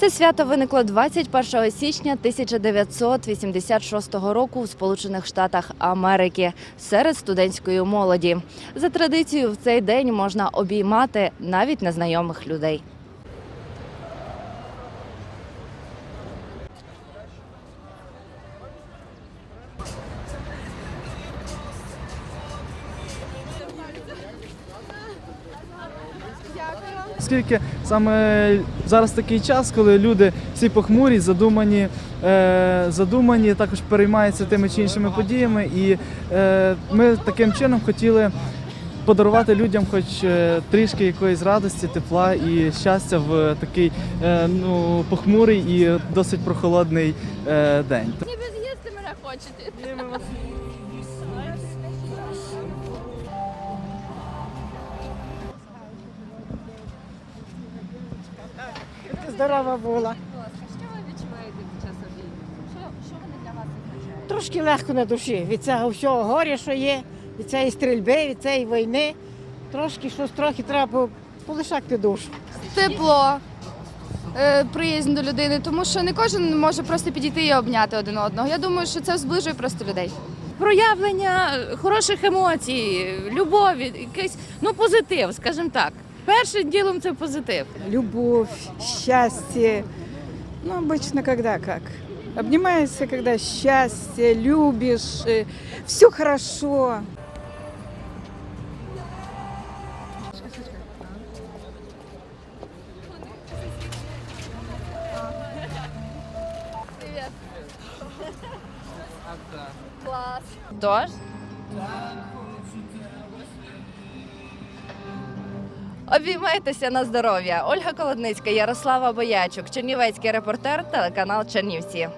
Це свято виникло 21 січня 1986 року в Сполучених Штатах Америки серед студентської молоді. За традицією, в цей день можна обіймати навіть незнайомих людей. Оскільки саме зараз такий час, коли люди всі похмурі, задумані, е, задумані, також переймаються тими чи іншими подіями, і е, ми таким чином хотіли подарувати людям, хоч е, трішки якоїсь радості, тепла і щастя в такий ну, похмурий і досить прохолодний день. Ніби з'їсти мене хочете. Здорова була. Що ви відчуваєте під час обіду? Що, що вони для вас означають? Трошки легко на душі від цього всього горя, що є, від цієї стрільби, від цієї війни. Трошки щось трохи треба полишати душу. тепло, е, приязнь до людини, тому що не кожен може просто підійти і обняти один одного. Я думаю, що це зближує просто людей. проявлення хороших емоцій, любові, якийсь ну позитив, скажімо так. Першим ділом це позитив. любовь, счастье. Ну, обычно когда как? Обнимаешься, когда счастье, любишь, все хорошо. Тож обіймайтеся на здоров'я. Ольга Колодницька, Ярослава Боячук, Чернівецький репортер, телеканал Чернівці.